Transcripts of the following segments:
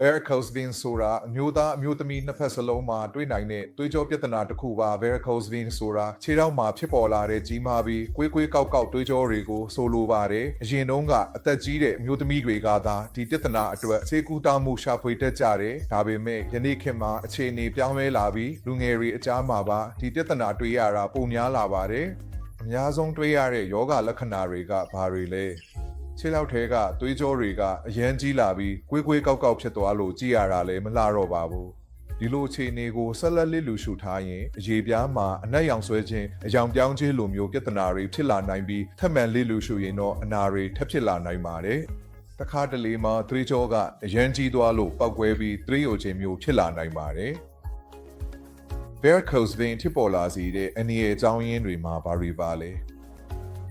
varicose vein ဆိုတာအမျိုးသားအမျိုးသမီးနှစ်ဖက်စလုံးမှာတွေ့နိုင်တဲ့သွေးကြောပြဿနာတစ်ခုပါ varicose vein ဆိုတာခြေထောက်မှာဖြစ်ပေါ်လာတဲ့ကြီးမားပြီးကွေးကွေးကောက်ကောက်သွေးကြောတွေကိုဆိုလိုပါတယ်အရင်တုန်းကအသက်ကြီးတဲ့အမျိုးသမီးတွေကသာဒီပြဿနာအတွက်ဆေးကူတာမှုရှာဖွေတတ်ကြတယ်ဒါပေမဲ့ယနေ့ခေတ်မှာအခြေအနေပြောင်းလဲလာပြီးလူငယ်တွေအကြားမှာပါဒီပြဿနာတွေ့ရတာပုံများလာပါတယ်အများဆုံးတွေ့ရတဲ့ယောဂလက္ခဏာတွေကဘာတွေလဲ ခြေလောက်ထဲကသွေးကြောတွေကအရန်ကြီးလာပြီးကွေးကွေးကောက်ကောက်ဖြစ်သွားလို့ကြည်ရတာလည်းမလှတော့ပါဘူးဒီလိုအခြေအနေကိုဆက်လက်လစ်လူရှုထားရင်အရေးပြားမှာအနက်ရောင်ဆွဲခြင်းအယောင်ပြောင်းခြင်းလိုမျိုးပြဿနာတွေဖြစ်လာနိုင်ပြီးထပ်မံလစ်လူရှုရင်တော့အနာတွေထပ်ဖြစ်လာနိုင်ပါတယ်တခါတလေမှာသွေးကြောကအရန်ကြီးသွားလို့ပောက်ကွဲပြီးသွေးယိုခြင်းမျိုးဖြစ်လာနိုင်ပါတယ် varicose vein ဖြစ်ပေါ်လာစေတဲ့အနည်းအကြောင်းရင်းတွေမှာဘာတွေပါလဲ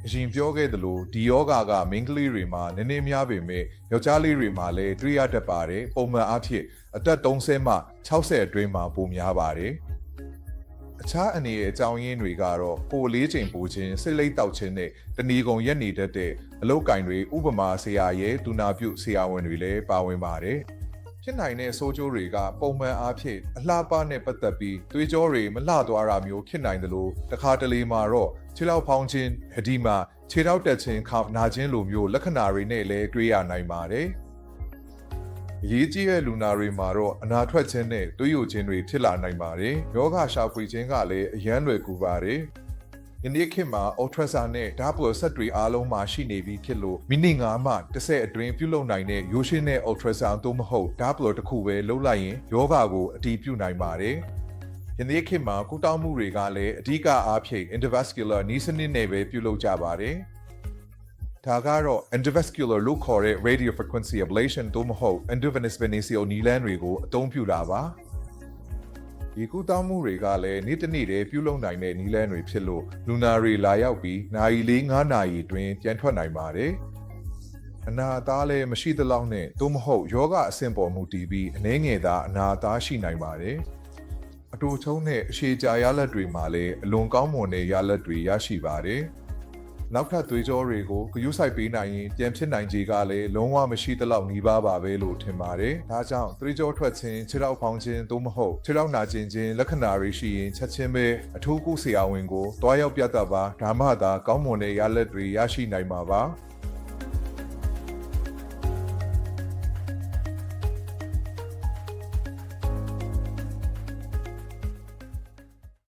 အရင်ပြောခဲ့သလိုဒီယောဂါကမိန်းကလေးတွေမှာနည်းနည်းများပေမဲ့ယောက်ျားလေးတွေမှာလည်းတွေ့ရတတ်ပါတယ်ပုံမှန်အားဖြင့်အသက်30မှ60အတွင်းမှာပိုများပါတယ်အခြားအနေရဲ့အကြောင်းရင်းတွေကတော့ကိုယ်လေးချိန်ပိုခြင်းစိတ်လိပ်တောက်ခြင်းနဲ့တဏီကုံရက်နေတတ်တဲ့အလုတ်ကင်တွေဥပမာဆရာရဲ့ဒူနာပြုဆရာဝန်တွေလည်းပါဝင်ပါတယ် ဖြစ်နိုင်တဲ့ဆိုးကျိုးတွေကပုံမှန်အားဖြင့်အလှပနဲ့ပတ်သက်ပြီးသွေးကြောတွေမလှသွားတာမျိုးဖြစ်နိုင်တယ်လို့တခါတလေမှာတော့ခြေထောက်ဖောင်းခြင်းအဒီမာခြေထောက်တက်ခြင်းခါနာခြင်းလိုမျိုးလက္ခဏာတွေနဲ့လည်းတွေ့ရနိုင်ပါတယ်။အရေးကြီးတဲ့လူနာတွေမှာတော့အနာထွက်ခြင်းနဲ့သွေးယိုခြင်းတွေဖြစ်လာနိုင်ပါတယ်။ယောဂရှာဖွေခြင်းကလည်းအရန်လွယ်ကူပါတယ်။ ယနေ့ခေတ်မှာ ultrasound နဲ့ဓာတ်ပေါ်ဆက်တွေအားလုံးမှာရှိနေပြီးဖြစ်လို့မိနစ်9မှ10အတွင်းပြုလုပ်နိုင်တဲ့ရိုးရှင်းတဲ့ ultrasound သို့မဟုတ်ဓာတ်ပေါ်တစ်ခုပဲလုပ်လိုက်ရင်ယောဂကိုအတည်ပြုနိုင်ပါတယ်။ယနေ့ခေတ်မှာကုတောင်းမှုတွေကလည်းအဓိကအားဖြင့် endovascular နီးစနစ်နဲ့ပဲပြုလုပ်ကြပါတယ်။ဒါကတော့ endovascular လို့ခေါ်တဲ့ radio frequency ablation သို့မဟုတ် endovenous venereal နီလန်းတွေကိုအသုံးပြုတာပါ။ ဒီကုသမှုတွေကလည်းနေ့တစ်နေ့တည်းပြုလုပ်နိုင်တဲ့နီလန်းတွေဖြစ်လို့လူနာတွေလာရောက်ပြီးနိုင်လေး9နာရီတွင်ပြန်ထွက်နိုင်ပါတယ်။အနာအသားလည်းမရှိသလောက်နဲ့သို့မဟုတ်ယောဂအဆင့်ပေါ်မူတည်ပြီးအနည်းငယ်သာအနာအသားရှိနိုင်ပါတယ်။အတူချုံးနဲ့အရှိကြာရလက်တွေမှာလည်းအလွန်ကောင်းမွန်တဲ့ရလက်တွေရရှိပါတယ်။ နောက်ထပ်သွေးကြောတွေကိုဂရုစိုက်ပေးနိုင်ရင်ပြန်ဖြစ်နိုင်ခြေကလည်းလုံးဝမရှိသလောက်နီးပါးပါပဲလို့ထင်ပါတယ်။ဒါကြောင့်သွေးကြောထွက်ခြင်းခြေထောက်ဖောင်းခြင်းသို့မဟုတ်ခြေထောက်နာကျင်ခြင်းလက္ခဏာတွေရှိရင်ချက်ချင်းပဲအထူးကုဆရာဝန်ကိုတွားရောက်ပြသပါဒါမှသာကောင်းမွန်တဲ့ရလက်တွေရရှိနိုင်မှာပါ။